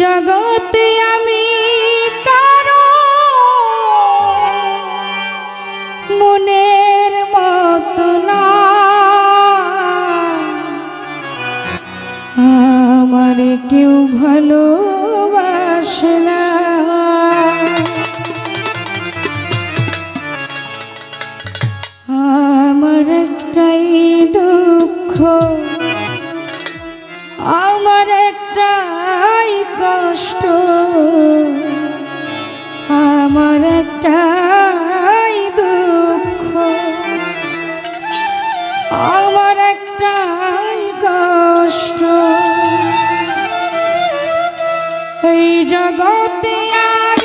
জগতে আমি কারও মনের মত না। আমার কেউ ভালোবাসে না। জগতে আর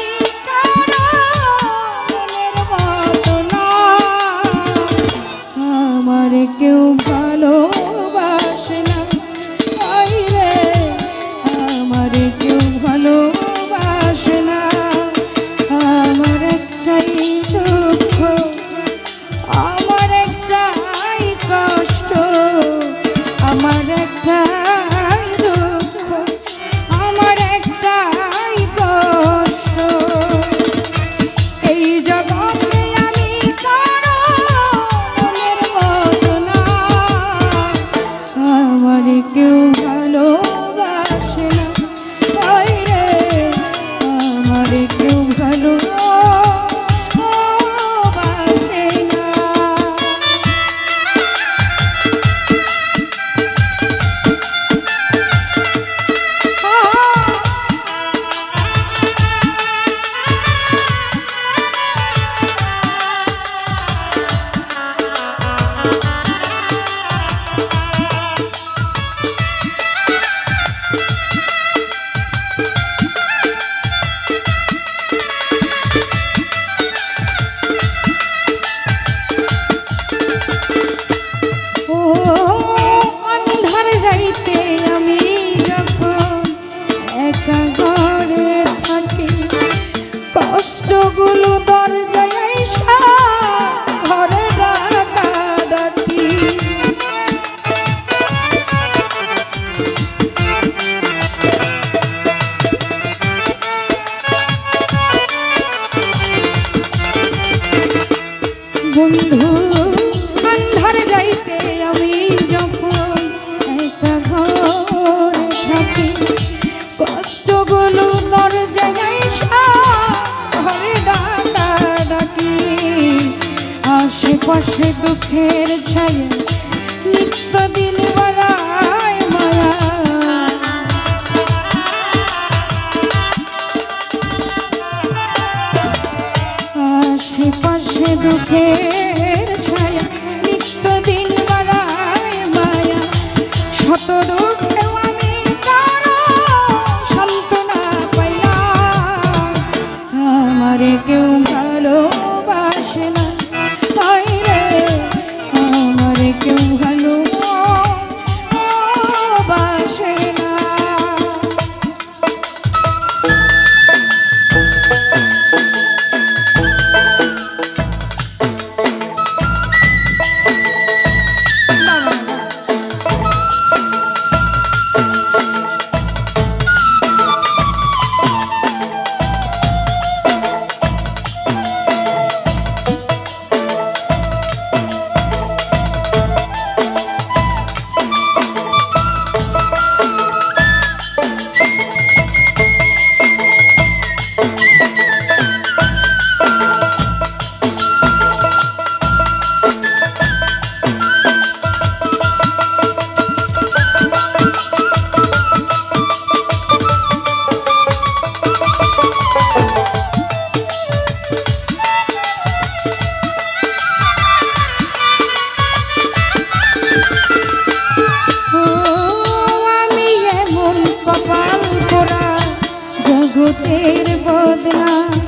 বদনা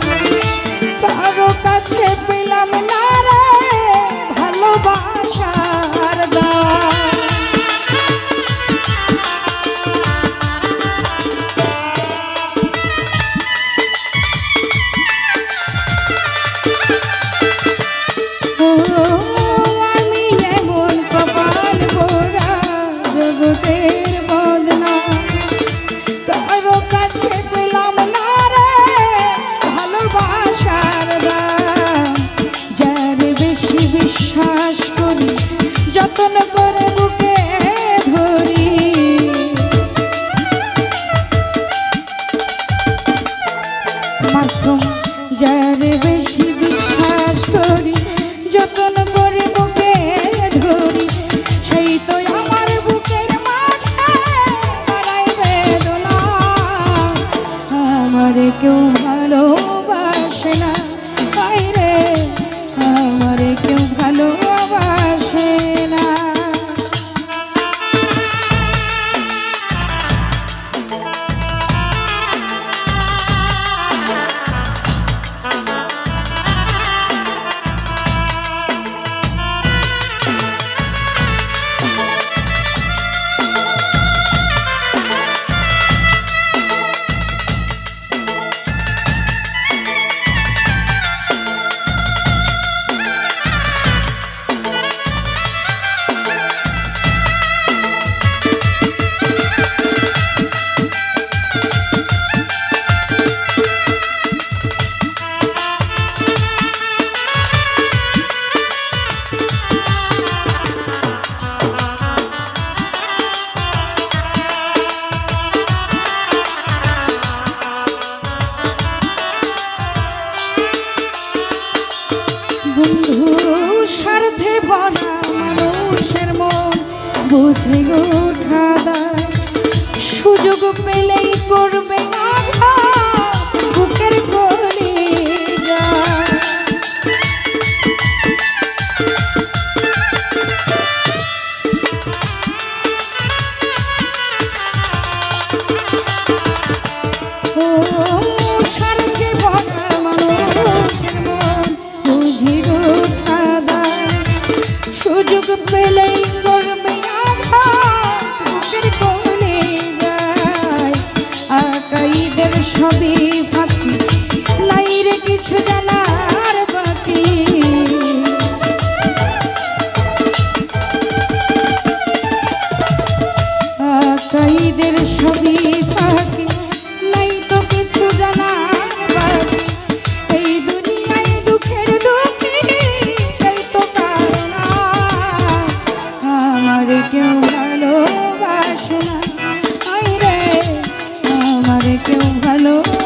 কেউ ঠাদা সুযোগ পেলেই করবে ছবি ফাঁকি। নাই রে কিছু জানা ভালো